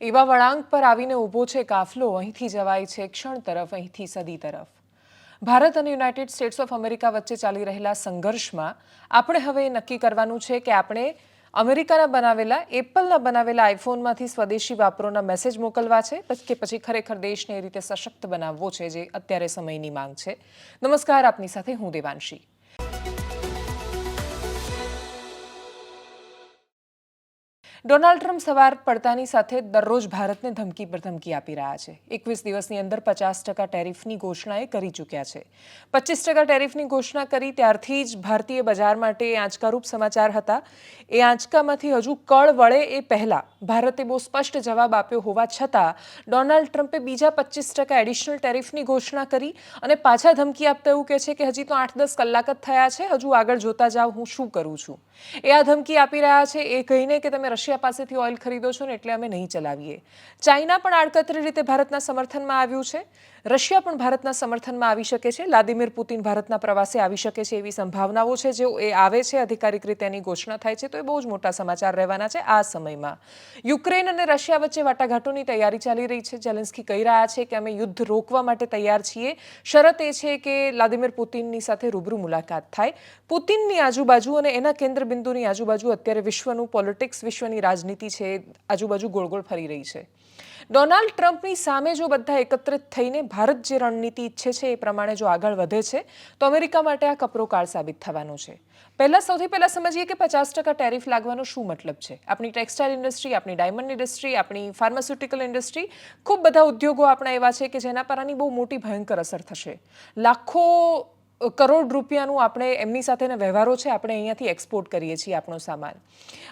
એવા વળાંક પર આવીને ઊભો છે કાફલો, અહીંથી જવાય છે ક્ષણ તરફ, અહીંથી સદી તરફ. ભારત અને યુનાઇટેડ સ્ટેટ્સ ઓફ અમેરિકા વચ્ચે ચાલી રહેલા સંઘર્ષમાં આપણે હવે નક્કી કરવાનું છે કે આપણે અમેરિકાના બનાવેલા, એપલના બનાવેલા આઈફોનમાંથી સ્વદેશી વાપરોના મેસેજ મોકલવા છે કે પછી ખરેખર દેશને એ રીતે સશક્ત બનાવવો છે, જે અત્યારે સમયની માંગ છે. નમસ્કાર, આપની સાથે હું દેવાંશી. ડોનાલ્ડ ટ્રમ્પ સવાર પડતાની સાથે દરરોજ ભારતને ધમકી પર ધમકી આપી રહ્યા છે. એકવીસ દિવસની અંદર પચાસ ટકા ટેરિફની ઘોષણા એ કરી ચૂક્યા છે. પચીસ ટકા ટેરિફની ઘોષણા કરી ત્યારથી જ ભારતીય બજાર માટે આંચકારૂપ સમાચાર હતા. એ આંચકામાંથી હજુ કળ વળે એ પહેલાં ભારતે બહુ સ્પષ્ટ જવાબ આપ્યો હોવા છતાં ડોનાલ્ડ ટ્રમ્પે બીજા પચીસ ટકા એડિશનલ ટેરિફની ઘોષણા કરી અને પાછા ધમકી આપતા એવું કહે છે કે હજી તો આઠ દસ કલાક જ થયા છે. હજુ આગળ જોતા જાઓ હું શું કરું છું. એ આ ધમકી આપી રહ્યા છે. એ કહીને કે તમે રશિયા પાસેથી ઓઇલ ખરીદો છો ને એટલે અમે નહીં ચલાવીએ. ચાઇના પણ આડકતરી રીતે ભારતના સમર્થનમાં આવ્યું છે. રશિયા પણ ભારતના સમર્થનમાં આવી શકે છે. વ્લાદિમીર પુતિન ભારતના પ્રવાસે આવી શકે છે એવી સંભાવનાઓ છે. જો એ આવે છે, અધિકારિક રીતે એની ઘોષણા થાય છે, તો એ બહુ જ મોટા સમાચાર રહેવાના છે આ સમયમાં. યુક્રેન અને રશિયા વચ્ચે વાટાઘાટોની તૈયારી ચાલી રહી છે. જેલેન્સ્કી કહી રહ્યા છે કે અમે યુદ્ધ રોકવા માટે તૈયાર છીએ. શરત એ છે કે વ્લાદિમીર પુતિનની સાથે રૂબરૂ મુલાકાત થાય. પુતિનની આજુબાજુ અને એના કેન્દ્ર બિંદુની આજુબાજુ અત્યારે વિશ્વનું પોલિટિક્સ, વિશ્વની રાજનીતિ છે. આજુબાજુ ગોળ ગોળ ફરી રહી છે. ડોનાલ્ડ ટ્રમ્પની સામે જો બધા એકત્રિત થઈને ભારત જે રણનીતિ ઈચ્છે છે એ પ્રમાણે જો આગળ વધે છે, તો અમેરિકા માટે આ કપરો કાળ સાબિત થવાનો છે. પહેલાં સૌથી પહેલાં સમજીએ કે પચાસ ટકા ટેરિફ લાગવાનો શું મતલબ છે? આપણી ટેક્સટાઇલ ઇન્ડસ્ટ્રી, આપણી ડાયમંડ ઇન્ડસ્ટ્રી, આપણી ફાર્માસ્યુટિકલ ઇન્ડસ્ટ્રી, ખૂબ બધા ઉદ્યોગો આપણા એવા છે કે જેના પર આની બહુ મોટી ભયંકર અસર થશે. લાખો કરોડ રૂપિયાનું આપણે એમની સાથેના વ્યવહારો છે, આપણે અહીંયાથી એક્સપોર્ટ કરીએ છીએ આપણો સામાન.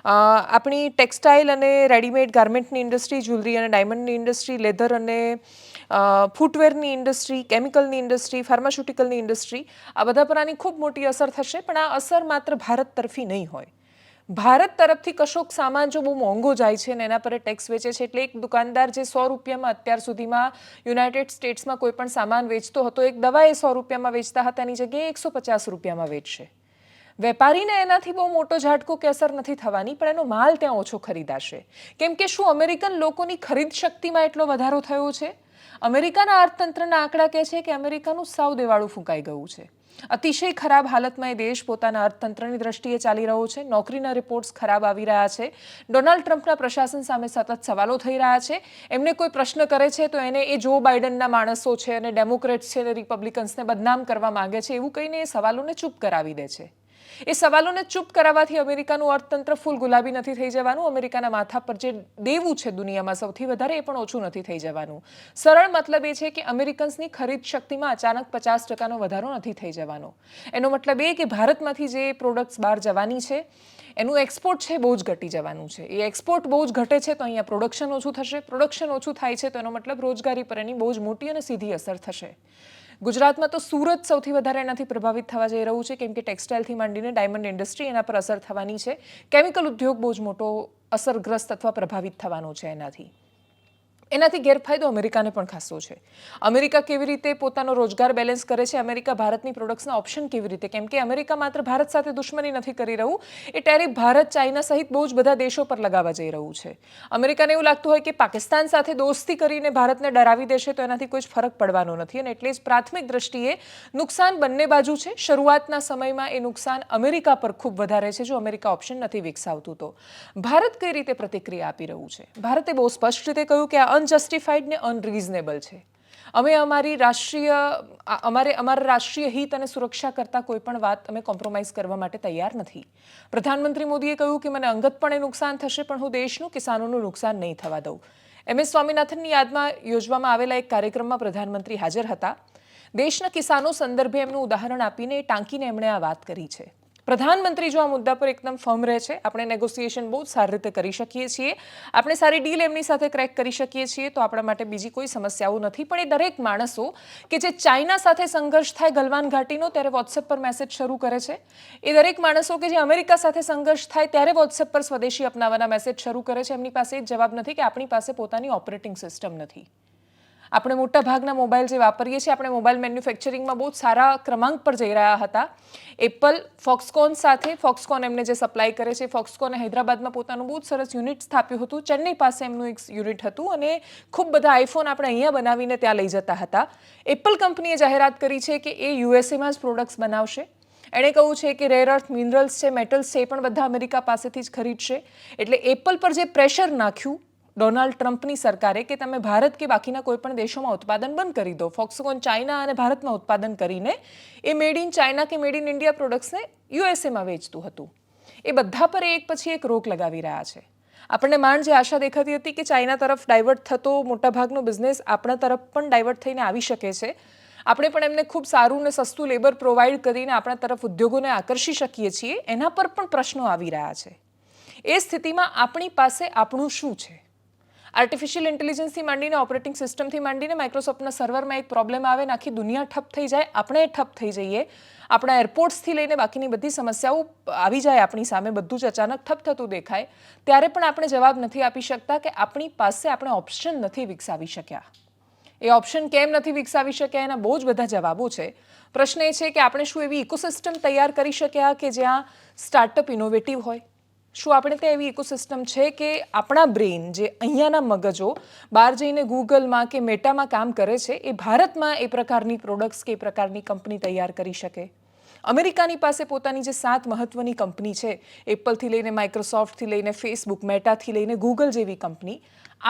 આપણી ટેક્સટાઇલ અને રેડીમેડ ગાર્મેન્ટની ઇન્ડસ્ટ્રી જ્વેલરી અને ડાયમંડની ઇન્ડસ્ટ્રી લેધર અને ફૂટવેરની ઇન્ડસ્ટ્રી કેમિકલની ઇન્ડસ્ટ્રી ફાર્માસ્યુટિકલની ઇન્ડસ્ટ્રી આ બધા પર આની ખૂબ મોટી અસર થશે, પણ આ અસર માત્ર ભારત તરફી નહીં હોય. ભારત તરફથી કશોક સામાન જો બહુ મોંઘો જાય છે ને એના પર ટેક્સ વેચે છે, એટલે એક દુકાનદાર જે સો રૂપિયામાં અત્યાર સુધીમાં યુનાઇટેડ સ્ટેટ્સમાં કોઈ પણ સામાન વેચતો હતો, એક દવા એ સો રૂપિયામાં વેચતા હતા, એની જગ્યાએ એકસો પચાસ રૂપિયામાં વેચશે. વેપારીને એનાથી બહુ મોટો ઝાટકો કે અસર નથી થવાની, પણ એનો માલ ત્યાં ઓછો ખરીદાશે. કેમ કે શું અમેરિકન લોકોની ખરીદ શક્તિમાં એટલો વધારો થયો છે? અમેરિકાના અર્થતંત્રના આંકડા કહે છે કે અમેરિકાનું સાવ દેવાળું ફૂંકાઈ ગયું છે. અતિશય ખરાબ હાલતમાં એ દેશ પોતાના અર્થતંત્રની દ્રષ્ટિએ ચાલી રહ્યો છે. નોકરીના રિપોર્ટ્સ ખરાબ આવી રહ્યા છે. ડોનાલ્ડ ટ્રમ્પના પ્રશાસન સામે સતત સવાલો થઈ રહ્યા છે. એમને કોઈ પ્રશ્ન કરે છે તો એને એ જો બાઇડનના માણસો છે અને ડેમોક્રેટ્સ છે અને રિપબ્લિકન્સને બદનામ કરવા માંગે છે એવું કહીને એ સવાલોને ચૂપ કરાવી દે છે. એ સવાલોને ચૂપ કરાવવાથી અમેરિકાનું અર્થતંત્ર ફૂલ ગુલાબી નથી થઈ જવાનું. અમેરિકાના માથા પર જે દેવું છે દુનિયામાં સૌથી વધારે એ પણ ઓછું નથી થઈ જવાનું. સરળ મતલબ એ છે કે અમેરિકન્સની ખરીદ શક્તિમાં અચાનક પચાસ ટકાનો વધારો નથી થઈ જવાનો. એનો મતલબ એ કે ભારતમાંથી જે પ્રોડક્ટ્સ બહાર જવાની છે, એનું એક્સપોર્ટ છે બહુ જ ઘટી જવાનું છે. એ એક્સપોર્ટ બહુ જ ઘટે છે તો અહીંયા પ્રોડક્શન ઓછું થશે. પ્રોડક્શન ઓછું થાય છે તો એનો મતલબ રોજગારી પર એની બહુ જ મોટી અને સીધી અસર થશે. ગુજરાતમાં તો સુરત સૌથી વધારે એનાથી પ્રભાવિત થવા જઈ રહ્યું છે, કેમ કે ટેક્સટાઇલથી માંડીને ડાયમંડ ઇન્ડસ્ટ્રી એના પર અસર થવાની છે. કેમિકલ ઉદ્યોગ બહુ જ મોટો અસરગ્રસ્ત અથવા પ્રભાવિત થવાનો છે એનાથી. એનાથી ગેરફાયદો અમેરિકાને પણ ખાસો છે. અમેરિકા કેવી રીતે પોતાનો રોજગાર બેલેન્સ કરે છે? અમેરિકા ભારતની પ્રોડક્ટ્સના ઓપ્શન કેવી રીતે? કેમ કે અમેરિકા માત્ર ભારત સાથે દુશ્મની નથી કરી રહ્યું, એ ટેરિફ ભારત, ચાઇના સહિત બહુ જ બધા દેશો પર લગાવવા જઈ રહ્યું છે. અમેરિકાને એવું લાગતું હોય કે પાકિસ્તાન સાથે દોસ્તી કરીને ભારતને ડરાવી દેશે તો એનાથી કોઈ જ ફરક પડવાનો નથી અને એટલે જ પ્રાથમિક દ્રષ્ટિએ નુકસાન બંને બાજુ છે. શરૂઆતના સમયમાં એ નુકસાન અમેરિકા પર ખૂબ વધારે છે, જો અમેરિકા ઓપ્શન નથી વિકસાવતું તો. ભારત કઈ રીતે પ્રતિક્રિયા આપી રહ્યું છે? ભારતે બહુ સ્પષ્ટ રીતે કહ્યું કે આ અનજસ્ટિફાઈડ ને અનરીઝનેબલ છે. અમે અમારી રાષ્ટ્રીય અમારે, અમારા રાષ્ટ્રીય હિત અને સુરક્ષા કરતાં કોઈ પણ વાત અમે કોમ્પ્રોમાઇઝ કરવા માટે તૈયાર નથી. પ્રધાનમંત્રી મોદીએ કહ્યું કે મને અંગતપણે નુકસાન થશે, પણ હું દેશનું કિસાનોનું નુકસાન નહીં થવા દઉં. એમ. એસ. સ્વામિનાથનની યાદમાં યોજવામાં આવેલા એક કાર્યક્રમમાં પ્રધાનમંત્રી હાજર હતા. દેશના કિસાનો સંદર્ભે એમનું ઉદાહરણ આપીને ટાંકીને એમણે આ વાત કરી છે. પ્રધાનમંત્રી જો આ મુદ્દા પર એકદમ ફર્મ રહે છે, આપણે નેગોસિએશન બહુ જ સારી રીતે કરી શકીએ છીએ. આપણે સારી ડીલ એમની સાથે ક્રેક કરી શકીએ છીએ, તો આપણા માટે બીજી કોઈ સમસ્યાઓ નથી. પણ એ દરેક માણસો કે જે ચાઇના સાથે સંઘર્ષ થાય ગલવાન ઘાટીનો, ત્યારે વોટ્સએપ પર મેસેજ શરૂ કરે છે. એ દરેક માણસો કે જે અમેરિકા સાથે સંઘર્ષ થાય, ત્યારે વોટ્સએપ પર સ્વદેશી અપનાવવાના મેસેજ શરૂ કરે છે. એમની પાસે એ જવાબ નથી કે આપણી પાસે પોતાની ઓપરેટિંગ સિસ્ટમ નથી. આપણે મોટા ભાગના મોબાઈલ જે વાપરીએ છીએ, આપણે મોબાઈલ મેન્યુફેક્ચરિંગમાં બહુ સારા ક્રમાંક પર જઈ રહ્યા હતા. એપલ ફોક્સકોન સાથે ફોક્સકોન એમને જે સપ્લાય કરે છે ફોક્સકોને હૈદરાબાદમાં પોતાનું બહુ સરસ યુનિટ સ્થાપ્યું હતું. ચેન્નઈ પાસે એમનું એક યુનિટ હતું અને ખૂબ બધા આઈફોન આપણે અહીંયા બનાવીને ત્યાં લઈ જતા હતા. એપલ કંપનીએ જાહેરાત કરી છે કે એ યુએસએમાં જ પ્રોડક્ટ્સ બનાવશે. એણે કહ્યું છે કે રેર અર્થ મિનરલ્સ છે મેટલ્સ છે, એ પણ બધા અમેરિકા પાસેથી જ ખરીદશે. એટલે એપલ પર જે પ્રેશર નાખ્યું ડોનાલ્ડ ટ્રમ્પની સરકારે કે તમે ભારત કે બાકીના કોઈપણ દેશોમાં ઉત્પાદન બંધ કરી દો, ફોક્સકોન ચાઇના અને ભારતમાં ઉત્પાદન કરીને એ મેડ ઇન ચાઇના કે મેડ ઇન ઇન્ડિયા પ્રોડક્ટ્સને યુએસએમાં વેચતું હતું. એ બધા પર એક પછી એક રોક લગાવી રહ્યા છે. આપણને માંડ જે આશા દેખાતી હતી કે ચાઇના તરફ ડાયવર્ટ થતો મોટાભાગનો બિઝનેસ આપણા તરફ પણ ડાયવર્ટ થઈને આવી શકે છે. આપણે પણ એમને ખૂબ સારું ને સસ્તું લેબર પ્રોવાઈડ કરીને આપણા તરફ ઉદ્યોગોને આકર્ષી શકીએ છીએ, એના પર પણ પ્રશ્નો આવી રહ્યા છે. એ સ્થિતિમાં આપણી પાસે આપણું શું છે? આર્ટિફિશિયલ ઇન્ટેલિજન્સથી માંડીને ઓપરેટિંગ સિસ્ટમથી માંડીને માઇક્રોસોફ્ટના સર્વરમાં એક પ્રોબ્લેમ આવે ને આખી દુનિયા ઠપ થઈ જાય, આપણે ઠપ થઈ જઈએ. આપણા એરપોર્ટ્સથી લઈને બાકીની બધી સમસ્યાઓ આવી જાય આપણી સામે, બધું જ અચાનક ઠપ થતું દેખાય. ત્યારે પણ આપણે જવાબ નથી આપી શકતા કે આપણી પાસે આપણે ઓપ્શન નથી વિકસાવી શક્યા. એ ઓપ્શન કેમ નથી વિકસાવી શક્યા? એના બહુ જ બધા જવાબો છે. પ્રશ્ન એ છે કે આપણે શું એવી ઇકોસિસ્ટમ તૈયાર કરી શક્યા કે જ્યાં સ્ટાર્ટઅપ ઇનોવેટિવ હોય? શું આપણે ત્યાં એવી ઇકોસિસ્ટમ છે કે આપણા બ્રેઇન જે અહીંયાના મગજો બહાર જઈને ગૂગલમાં કે મેટામાં કામ કરે છે, એ ભારતમાં એ પ્રકારની પ્રોડક્ટ્સ કે એ પ્રકારની કંપની તૈયાર કરી શકે? અમેરિકાની પાસે પોતાની જે સાત મહત્વની કંપની છે એપલથી લઈને માઇક્રોસોફ્ટથી લઈને ફેસબુક મેટાથી લઈને ગૂગલ જેવી કંપની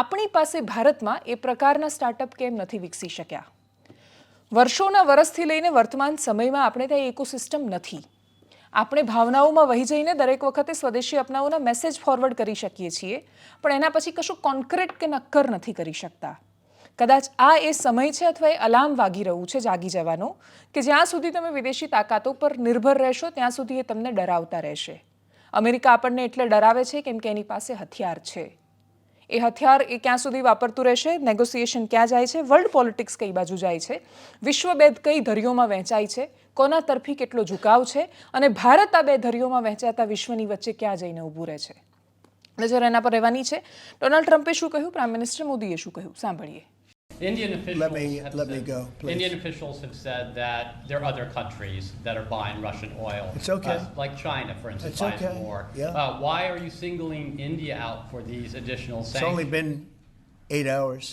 આપણી પાસે ભારતમાં એ પ્રકારના સ્ટાર્ટઅપ કેમ નથી વિકસી શક્યા? વર્ષોના વર્ષથી લઈને વર્તમાન સમયમાં આપણે ત્યાં ઇકોસિસ્ટમ નથી. આપણે ભાવનાઓમાં વહી જઈને દરેક વખતે સ્વદેશી અપનાવોના મેસેજ ફોરવર્ડ કરી શકીએ છીએ, પણ એના પછી કશું કોન્ક્રીટ કે નક્કર નથી કરી શકતા. કદાચ આ એ સમય છે અથવા એ અલાર્મ વાગી રહ્યું છે જાગી જવાનો, કે જ્યાં સુધી તમે વિદેશી તાકાતો પર નિર્ભર રહેશો, ત્યાં સુધી એ તમને ડરાવતા રહેશે. અમેરિકા આપણને એટલે ડરાવે છે કેમ કે એની પાસે હથિયાર છે. એ હથિયાર એ ક્યાં સુધી વાપરતું રહેશે? નેગોસિએશન ક્યાં જાય છે? વર્લ્ડ પોલિટિક્સ કઈ બાજુ જાય છે? વિશ્વભેદ કઈ ધરીઓમાં વહેંચાય છે? કોના તરફી કેટલો ઝુકાવ છે અને ભારત આ બે ધરીઓમાં વહેંચાતા વિશ્વની વચ્ચે ક્યાં જઈને ઊભું રહે છે નજર એના પર રહેવાની છે ડોનાલ્ડ ટ્રમ્પે શું કહ્યું પ્રાઇમ મિનિસ્ટર મોદીએ શું કહ્યું સાંભળીએ Indian officials Let me- let me go, please. Indian officials have said that there are other countries that are buying Russian oil. It's okay. uh, like China, for instance, It's buys okay, more. yeah. Uh, why are you singling India out for these additional sanctions? It's only been eight hours,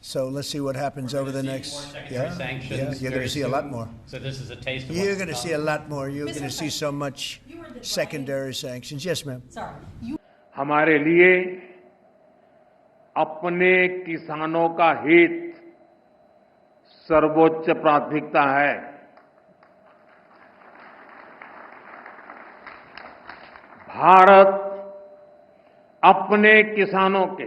so let's see what happens over the See next. more secondary Yeah, sanctions yeah, you're very going to see a lot soon. more. So this is a taste of You're what's going to to see a come. lot more. You're going to see so much secondary sanctions. Yes, ma'am. Sorry. You हमारे लिए अपने किसानों का हित सर्वोच्च प्राथमिकता है भारत अपने किसानों के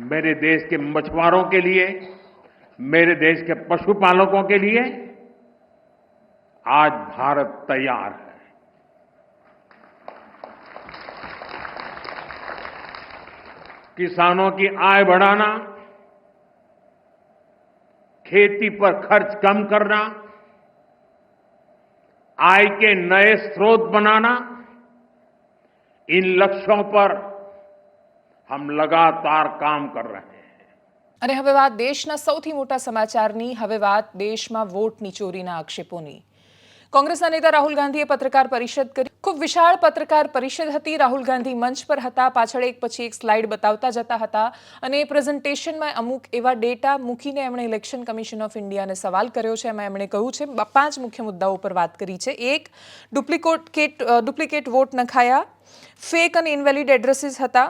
मेरे देश के मछुआरों के लिए, मेरे देश के पशुपालकों के लिए, आज भारत तैयार है। किसानों की आय बढ़ाना, खेती पर खर्च कम करना, आय के नए स्रोत बनाना, इन लक्ष्यों पर હમ લગાતાર કામ કર રહે અને હવે વાત દેશના સૌથી મોટા સમાચારની, હવે વાત દેશમાં વોટની ચોરીના આક્ષેપોની. કોંગ્રેસના નેતા રાહુલ ગાંધીએ પત્રકાર પરિષદ કરી. ખૂબ વિશાળ પત્રકાર પરિષદ હતી. રાહુલ ગાંધી મંચ પર હતા. પાછળ એક પછી એક સ્લાઇડ બતાવતા જતા હતા. અને એ પ્રેઝન્ટેશનમાં અમુક એવા ડેટા મૂકીને એમણે ઇલેક્શન કમિશન ઓફ ઇન્ડિયાને સવાલ કર્યો છે. એમાં એમણે કહ્યું છે પાંચ મુખ્ય મુદ્દાઓ પર વાત કરી છે. એક, ડુપ્લિકોટ ડુપ્લિકેટ વોટ નખાયા. ફેક અને ઇનવેલિડ એડ્રેસીસ હતા.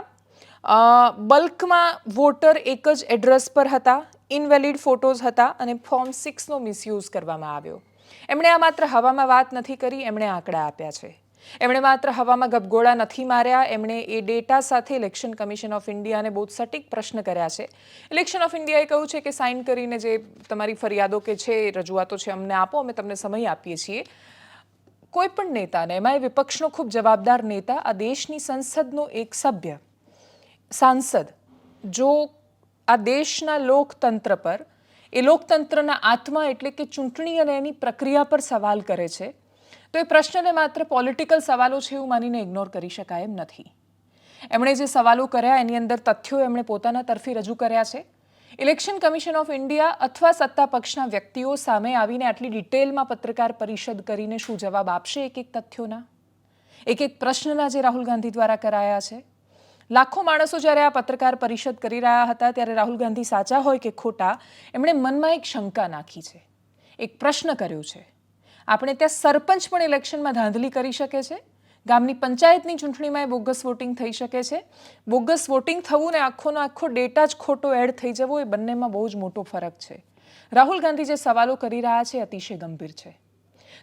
બલ્કમાં વોટર એક જ એડ્રેસ પર હતા, ઇનવેલિડ ફોટોઝ હતા અને ફોર્મ સિક્સનો મિસયુઝ કરવામાં આવ્યો. એમણે આ માત્ર હવામાં વાત નથી કરી, એમણે આંકડા આપ્યા છે. એમણે માત્ર હવામાં ગપગોળા નથી માર્યા, એમણે એ ડેટા સાથે ઇલેક્શન કમિશન ઓફ ઇન્ડિયાને બહુ સટીક પ્રશ્ન કર્યા છે. ઇલેક્શન ઓફ ઇન્ડિયાએ કહ્યું છે કે સાઇન કરીને જે તમારી ફરિયાદો કે છે રજૂઆતો છે, અમને આપો, અમે તમને સમય આપીએ છીએ. કોઈ પણ નેતાને, એમાં એ વિપક્ષનો ખૂબ જવાબદાર નેતા, આ દેશની સંસદનો એક સભ્ય સાંસદ, જો આ દેશના લોકતંત્ર પર, એ લોકતંત્રના આત્મા એટલે કે ચૂંટણી અને એની પ્રક્રિયા પર સવાલ કરે છે, તો એ પ્રશ્નને માત્ર પોલિટિકલ સવાલો છે એવું માનીને ઇગ્નોર કરી શકાય એમ નથી. એમણે જે સવાલો કર્યા, એની અંદર તથ્યો એમણે પોતાના તરફી રજૂ કર્યા છે. ઇલેક્શન કમિશન ઓફ ઇન્ડિયા અથવા સત્તા પક્ષના વ્યક્તિઓ સામે આવીને આટલી ડિટેલમાં પત્રકાર પરિષદ કરીને શું જવાબ આપશે એક એક તથ્યોના? એક એક પ્રશ્નના જે રાહુલ ગાંધી દ્વારા કરાયા છે. લાખો માણસો જ્યારે આ પત્રકાર પરિષદ કરી રહ્યા હતા, ત્યારે રાહુલ ગાંધી સાચા હોય કે ખોટા, એમણે મનમાં એક શંકા નાખી છે. એક પ્રશ્ન કર્યો છે. આપણે ત્યાં સરપંચ પણ ઇલેક્શનમાં ધાંધલી કરી શકે છે? ગામની પંચાયતની ચૂંટણીમાં એ બોગસ વોટિંગ થઈ શકે છે? બોગસ વોટિંગ થવું ને આખોનો આખો ડેટા જ ખોટો એડ થઈ જવો, એ બંનેમાં બહુ જ મોટો ફરક છે. રાહુલ ગાંધી જે સવાલો કરી રહ્યા છે અતિશય ગંભીર છે.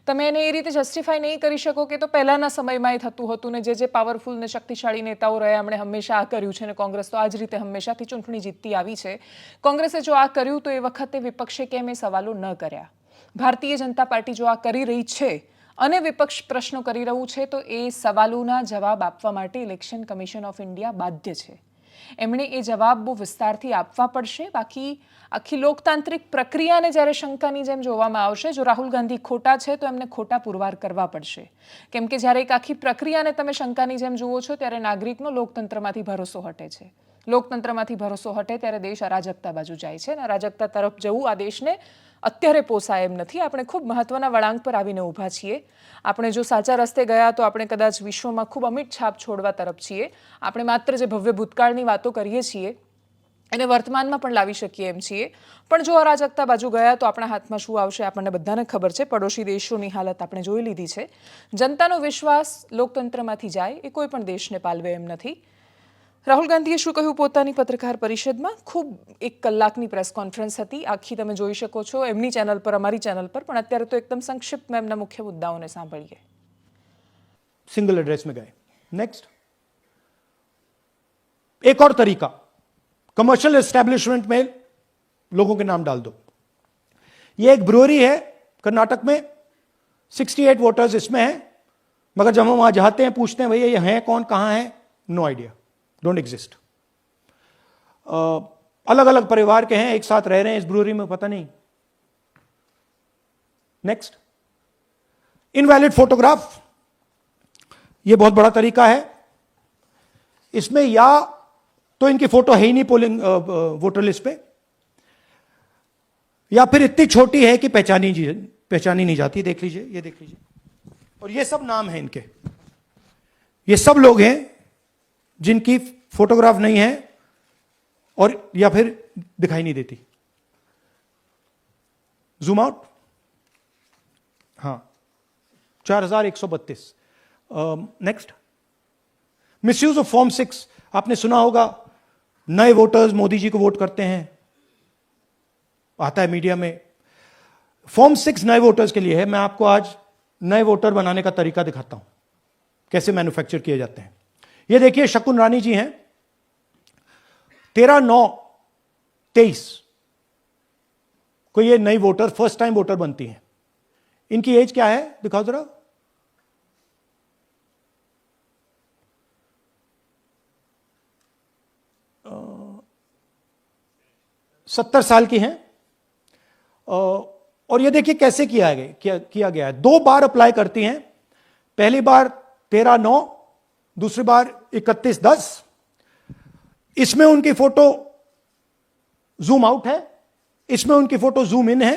તમે એને એ રીતે જસ્ટિફાય નહીં કરી શકો કે તો પહેલાના સમયમાં એ થતું હતું ને જે જે પાવરફુલ ને શક્તિશાળી નેતાઓ રહ્યા, એમણે હંમેશા આ કર્યું છે ને કોંગ્રેસ તો આ જ રીતે હંમેશાથી ચૂંટણી જીતતી આવી છે. કોંગ્રેસે જો આ કર્યું તો એ વખતે વિપક્ષે કેમ એ સવાલો ન કર્યા? ભારતીય જનતા પાર્ટી જો આ કરી રહી છે અને વિપક્ષ પ્રશ્નો કરી રહ્યું છે તો એ સવાલોના જવાબ આપવા માટે ઇલેક્શન કમિશન ઓફ ઇન્ડિયા બાધ્ય છે. એમણે એ જવાબ બહુ વિસ્તારથી આપવા પડશે. બાકી આખી લોકતાંત્રિક પ્રક્રિયાને જ્યારે શંકાની જેમ જોવામાં આવશે, જો રાહુલ ગાંધી ખોટા છે, તો એમને ખોટા પુરવાર કરવા પડશે. કેમ કે જ્યારે એક આખી પ્રક્રિયાને તમે શંકાની જેમ જુઓ છો, ત્યારે નાગરિકનો લોકતંત્રમાંથી ભરોસો હટે છે. લોકતંત્રમાંથી ભરોસો હટે ત્યારે દેશ અરાજકતા બાજુ જાય છે અને અરાજકતા તરફ જવું આ દેશને અત્યારે પોસાય એમ નથી. આપણે ખૂબ મહત્વના વળાંક પર આવીને ઊભા છીએ. આપણે જો સાચા રસ્તે ગયા તો આપણે કદાચ વિશ્વમાં ખૂબ અમિટ છાપ છોડવા તરફ છીએ. આપણે માત્ર જે ભવ્ય ભૂતકાળની વાતો કરીએ છીએ, એને વર્તમાનમાં પણ લાવી શકીએ એમ છીએ. પણ જો અરાજકતા બાજુ ગયા તો આપણા હાથમાં શું આવશે આપણને બધાને ખબર છે. પડોશી દેશોની હાલત આપણે જોઈ લીધી છે. જનતાનો વિશ્વાસ લોકતંત્રમાંથી જાય એ કોઈ પણ દેશને પાલવે એમ નથી. રાહુલ ગાંધીએ શું કહ્યું પોતાની પત્રકાર પરિષદમાં ખૂબ એક કલાકની પ્રેસ કોન્ફરન્સ હતી આખી તમે જોઈ શકો છો એમની ચેનલ પર અમારી ચેનલ પર પણ અત્યારે તો એકદમ સંક્ષિપ્તમાં એમના મુખ્ય મુદ્દાઓને સાંભળીએ सिंगल एड्रेस में गए नेक्स्ट एक और तरीका कमर्शियल एस्टेब्लिशमेंट में लोगों के नाम डाल दो ये एक ब्रुअरी है कर्नाटक में 68 वोटर्स इसमें हैं मगर जब हम वहां जाते हैं पूछते हैं भैया ये हैं कौन कहाँ हैं नो आइडिया डोंट एग्जिस्ट अलग अलग परिवार के हैं, एक साथ रह रहे हैं, इस ब्रुअरी में, पता नहीं। नेक्स्ट इनवैलिड फोटोग्राफ ये बहुत बड़ा तरीका है। इसमें या तो इनकी फ़ोटो है ही नहीं पोलिंग वोटर लिस्ट पे, या फिर इतनी छोटी है कि पहचानी पहचानी नहीं जाती। देख लीजिए, ये देख लीजिए। और ये सब नाम है इनके। ये सब लोग हैं जिनकी फोटोग्राफ नहीं है और या फिर दिखाई नहीं देती। जूम आउट हाँ। चार हज़ार एक सौ बत्तीस। Next misuse of form six आपने सुना होगा, नए वोटर्स मोदी जी को वोट करते हैं। आता है मीडिया में। फॉर्म सिक्स नए वोटर्स के लिए है। मैं आपको आज नए वोटर बनाने का तरीका दिखाता हूँ। कैसे मैन्युफैक्चर किए जाते हैं। ये देखिए शकुन रानी जी हैं। तेरह नौ तेईस। को ये नई वोटर फ़र्स्ट टाइम वोटर बनती हैं। इनकी एज क्या है? दिखाओ जरा। सत्तर साल की हैं। और ये देखिए कैसे किया गया किया, किया गया है। दो बार अप्लाई करती हैं। पहली बार तेरह नौ दूसरी बार इकतीस दस। इसमें उनकी फ़ोटो जूम आउट है। इसमें उनकी फ़ोटो जूम इन है।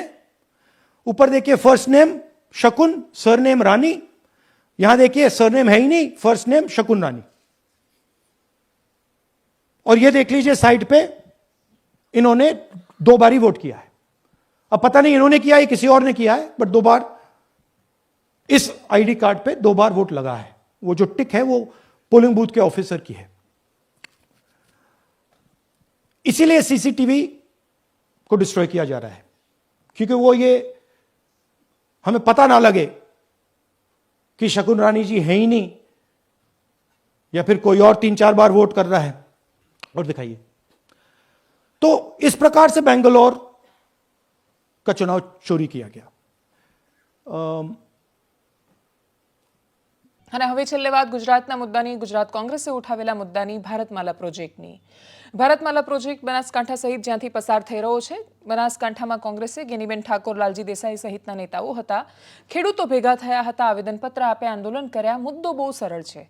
ऊपर देखिए first name Shakun surname Rani. यहाँ देखिए सरनेम है ही नहीं फ़र्स्ट नेम शकुन रानी। और ये देख लीजिए साइड पे इन्होंने दो बार ही वोट किया है। अब पता नहीं इन्होंने किया है, किसी और ने किया है बट दो बार इस आईडी कार्ड पे दो बार वोट लगा है। वो जो टिक है, वो पोलिंग बूथ के ऑफिसर की है। इसीलिए सीसीटीवी को डिस्ट्रॉय किया जा रहा है, क्योंकि वो ये हमें पता ना लगे कि शकुन रानी जी है ही नहीं, या फिर कोई और तीन चार बार वोट कर रहा है। और दिखाइए। तो इस प्रकार से बेंगलोर का चुनाव चोरी किया गया। અને હવે છેલ્લે વાત ગુજરાતના મુદ્દાની. ગુજરાત કોંગ્રેસે ઉઠાવેલા મુદ્દાની ભારતમાલા પ્રોજેક્ટની. ભારતમાલા પ્રોજેક્ટ બનાસકાંઠા સહિત જ્યાંથી પસાર થઈ રહ્યો છે, બનાસકાંઠામાં કોંગ્રેસે ગેનીબેન ઠાકોર લાલજી દેસાઈ સહિતના નેતાઓ હતા. ખેડૂતો ભેગા થયા હતા, આવેદનપત્ર આપ્યા, આંદોલન કર્યા. મુદ્દો બહુ સરળ છે.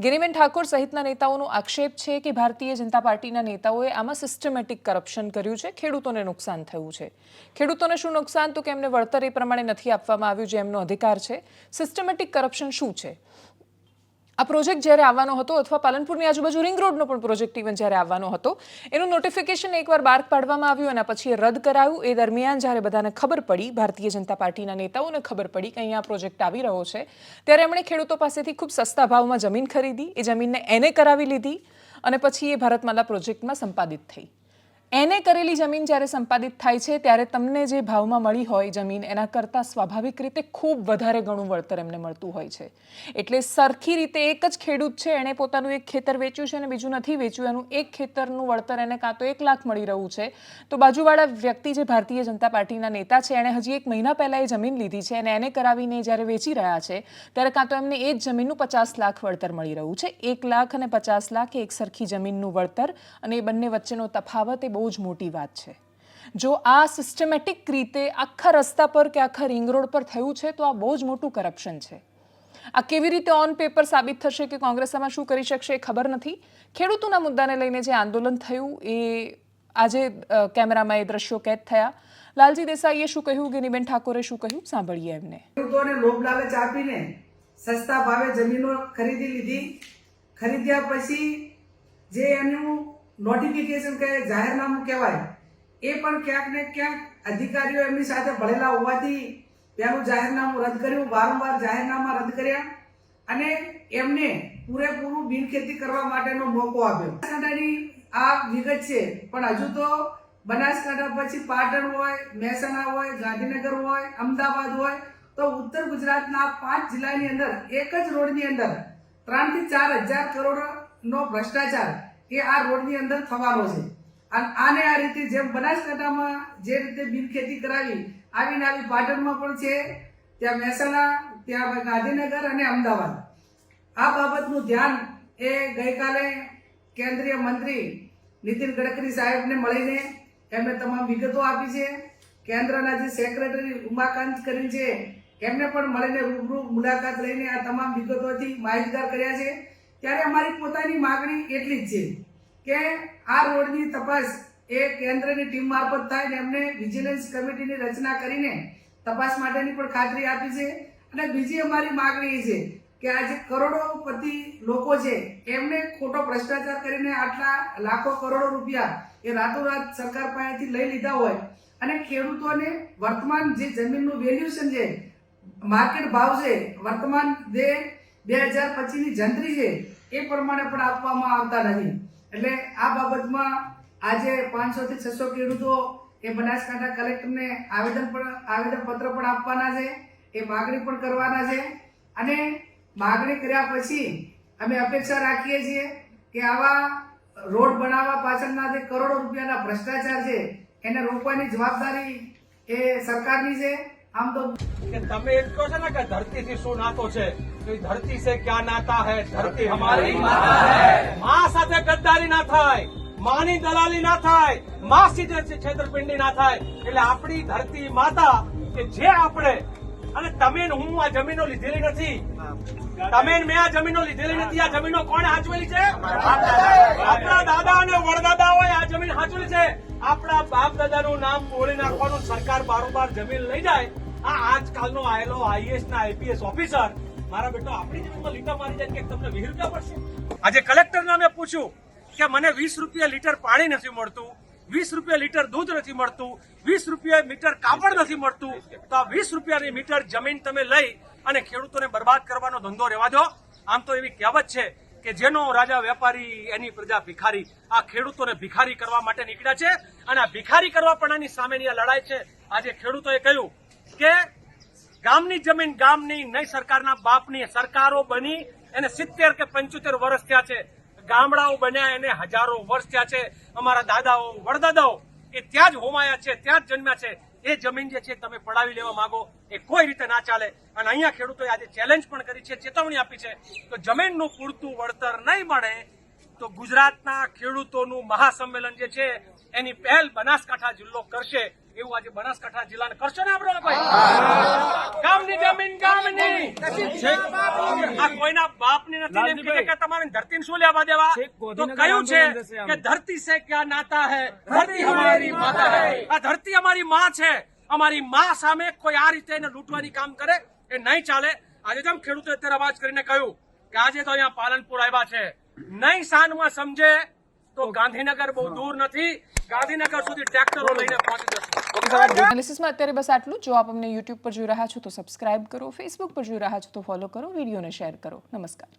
ગિરિબેન ઠાકોર સહિતના નેતાઓનો આક્ષેપ છે કે ભારતીય જનતા પાર્ટીના નેતાઓએ આમાં સિસ્ટમેટિક કરપ્શન કર્યું છે, ખેડૂતોને નુકસાન થયું છે. ખેડૂતોને શું નુકસાન? તો કે એમને વળતર એ પ્રમાણે નથી આપવામાં આવ્યું, જે એમનો અધિકાર છે. સિસ્ટમેટિક કરપ્શન શું છે? આ પ્રોજેક્ટ જ્યારે આવવાનો હતો અથવા પાલનપુરની આજુબાજુ રિંગ રોડનો પણ પ્રોજેક્ટ ઇવન જ્યારે આવવાનો હતો, એનું નોટિફિકેશન એકવાર બહાર પાડવામાં આવ્યું અને પછી રદ કરાયું. એ દરમિયાન જ્યારે બધાને ખબર પડી, ભારતીય જનતા પાર્ટીના નેતાઓને ખબર પડી કે અહીંયા પ્રોજેક્ટ આવી રહ્યો છે, ત્યારે એમણે ખેડૂતો પાસેથી ખૂબ સસ્તા ભાવમાં જમીન ખરીદી, એ જમીનને એને કરાવી લીધી અને પછી એ ભારતમાલા પ્રોજેક્ટમાં સંપાદિત થઈ. એને કરેલી જમીન જ્યારે સંપાદિત થાય છે, ત્યારે તમને જે ભાવમાં મળી હોય જમીન, એના કરતાં સ્વાભાવિક રીતે ખૂબ વધારે ઘણું વળતર એમને મળતું હોય છે. એટલે સરખી રીતે એક જ ખેડૂત છે, એણે પોતાનું એક ખેતર વેચ્યું છે અને બીજું નથી વેચ્યું. એનું એક ખેતરનું વળતર એને કાં તો એક લાખ મળી રહ્યું છે. તો બાજુવાળા વ્યક્તિ જે ભારતીય જનતા પાર્ટીના નેતા છે, એણે હજી એક મહિના પહેલાં એ જમીન લીધી છે અને એને કરાવીને જ્યારે વેચી રહ્યા છે, ત્યારે કાં તો એમને એ જ જમીનનું પચાસ લાખ વળતર મળી રહ્યું છે. એક લાખ અને પચાસ લાખ એક સરખી જમીનનું વળતર અને એ બંને વચ્ચેનો તફાવત એ બહુ જ મોટી વાત છે. જો આ સિસ્ટમેટિક રીતે આખા રસ્તા પર કે આખા રિંગ રોડ પર થયું છે, તો આ બહુ જ મોટું કરપ્શન છે. આ કેવી રીતે ઓન પેપર સાબિત થશે કે કોંગ્રેસ આમાં શું કરી શકશે એ ખબર નથી. ખેડૂતોના મુદ્દાને લઈને જે આંદોલન થયું એ આજે કેમેરામાં એ દ્રશ્યો કેદ થયા. લાલજી દેસાઈએ શું કહ્યું? ગિનીબેન ઠાકોરે શું કહ્યું? સાંભળીએ એમને. ખેડૂતોને લોભ લાલચ આપીને સસ્તા ભાવે જમીનો ખરીદી લીધી. ખરીદ્યા પછી જે એનું નોટિફિકેશન કહે જાહેરનામું કહેવાય, એ પણ ક્યાંક ને ક્યાંક અધિકારીઓ એમની સાથે ભળેલા હોવાથી ત્યાંનું જાહેરનામું રદ કર્યું, વારંવાર જાહેરનામા રદ કર્યા અને એમને પૂરેપૂરું બિનખેતી કરવા માટેનો મોકો આપ્યો. બનાસકાંઠાની આ વિગત છે, પણ હજુ તો બનાસકાંઠા પછી પાટણ હોય, મહેસાણા હોય, ગાંધીનગર હોય, અમદાવાદ હોય, તો ઉત્તર ગુજરાતના પાંચ જિલ્લાની અંદર, એક જ રોડની અંદર ત્રણથી ચાર હજાર કરોડનો ભ્રષ્ટાચાર એ આ રોડની અંદર થવાનો છે. અને આને આ રીતે જેમ બનાસકાંઠામાં જે રીતે બિનખેતી કરાવી, આવીને આવી પાટણમાં પણ છે, ત્યાં મહેસાણા, ત્યાં ગાંધીનગર અને અમદાવાદ. આ બાબતનું ધ્યાન એ ગઈકાલે કેન્દ્રીય મંત્રી નીતિન ગડકરી સાહેબને મળીને એમને તમામ વિગતો આપી છે. કેન્દ્રના જે સેક્રેટરી ઉમાકાંત કરી છે, એમને પણ મળીને રૂબરૂ મુલાકાત લઈને આ તમામ વિગતોથી માહિતગાર કર્યા છે. ત્યારે અમારી પોતાની માગણી એટલી જ છે કે આ રોડની તપાસ એ કેન્દ્રની ટીમ મારફત થાય ને એમને વિજિલન્સ કમિટીની રચના કરીને તપાસ માટેની પણ ખાતરી આપી છે. અને બીજી અમારી માગણી એ છે કે આ જે કરોડોપતિ લોકો છે, એમને ખોટો ભ્રષ્ટાચાર કરીને આટલા લાખો કરોડો રૂપિયા એ રાતોરાત સરકાર પાસેથી લઈ લીધા હોય અને ખેડૂતોને વર્તમાન જે જમીનનું વેલ્યુએશન છે માર્કેટ ભાવ છે, વર્તમાન જે બે હજાર પચીસની જંત્રી છે, એ પ્રમાણે પણ આપવામાં આવતા નથી. એટલે આ બાબતમાં આજે પાંચસો થી છસો ખેડૂતો એ બનાસકાંઠા કલેક્ટરને આવેદન પણ આવેદન પત્ર પણ આપવાના છે, એ માગણી પણ કરવાના છે. અને માગણી કર્યા પછી અમે અપેક્ષા રાખીએ છીએ કે આવા રોડ બનાવવા પાછળના જે કરોડો રૂપિયાના ભ્રષ્ટાચાર છે, એને રોકવાની જવાબદારી એ સરકારની છે. આમ તો કે તમે એમ કહો છો ને કે ધરતી થી શું નાતો છે? તો એ ધરતી સે ક્યાં નાતા હૈ? ધરતી હમારી માતા હૈ. માં સાથે ગદ્દારી ના થાય માની દલાલી ના થાયમાં સીધે છેતરપિંડી ના થાય. એટલે આપણી ધરતી માતા કે જે આપણે અને તમે હું આ જમીનો લીધેલી નથી. તમે મેં આ જમીનો લીધેલી નથી આ જમીનો કોણે હાચવેલી છે? આપણા દાદા અને વડદાદાઓએ આ જમીન હાચવેલી છે. આપણા બાપ દાદાનું નામ બોલી નાખવાનું સરકાર બારોબાર જમીન લઈ જાય આ આજકાલનો આયેલો આઈએસ ના આઈપીએસ ઓફિસર. મારા બેટો, આપણી જમીનમાં લીટા મારી જાય કે તમને વીસ રૂપિયા પડશે આજે કલેક્ટરને મેં પૂછ્યું કે મને વીસ રૂપિયા લીટર પાણી નથી મળતું, વીસ રૂપિયા લીટર દૂધ નથી મળતું, વીસ રૂપિયા મીટર કાપડ નથી મળતું. તો આ વીસ રૂપિયાની મીટર જમીન તમે લઈ અને ખેડૂતોને બરબાદ કરવાનો ધંધો રહેવા દો. આમ તો એવી કહેવત છે કે જેનો રાજા વેપારી એની પ્રજા ભિખારી. આ ખેડૂતોને ભિખારી કરવા માટે નીકળ્યા છે અને આ ભિખારી કરવા પણ આની સામેની આ લડાઈ છે. આજે ખેડૂતોએ કહ્યું કે ગામની જમીન ગામની, નહીં સરકારના બાપની, સરકારો બની એને સિત્તેર કે પંચોતેર વર્ષ થયા છે. ગામડાઓ બન્યા એને હજારો વર્ષ થયા છે. અમારા દાદાઓ, વડદાદાઓ એ ત્યાં જ હોમાયા છે, ત્યાં જ જન્મ્યા છે. એ જમીન જે છે તમે પડાવી લેવા માંગો એ કોઈ રીતે ના ચાલે. અને અહીંયા ખેડૂતોએ આજે ચેલેન્જ પણ કરી છે, ચેતવણી આપી છે તો જમીનનું પૂરતું વળતર નહીં મળે તો ગુજરાતના ખેડૂતોનું મહાસંમેલન જે છે એની પહેલ બનાસકાંઠા જિલ્લો કરશે. એવું આજે બનાસકાંઠા જિલ્લાને કરશો ને આપણે લોકો? ગામની જમીન ગામની. આ કોઈના બાપની નથી એમ કીધે કે તમારે ધરતીને શું લેવા દેવા? તો કયું છે કે ધરતી સે ક્યાં નાતા હે? ધરતી હમારી માતા હે. આ ધરતી અમારી માં છે. અમારી માં સામે કોઈ આ રીતે એને લૂંટવાની કામ કરે એ નહીં ચાલે. આજે જેમ ખેડૂતો અત્યારે અવાજ કરીને કહ્યું કે આજે તો અહીંયા પાલનપુર આવ્યા છે. નહીં સાનમાં સમજે તો ગાંધીનગર બહુ દૂર નથી. ગાંધીનગર સુધી ટ્રેક્ટરો લઈને પહોંચી જશે. એનાલિસિસમાં અત્યારે બસ આટલું જો. આપ અમને યુટ્યુબ પર જોઈ રહ્યા છો તો સબસ્ક્રાઇબ કરો ફેસબુક પર જોઈ રહ્યા છો તો ફોલો કરો વિડીયોને શેર કરો. નમસ્કાર.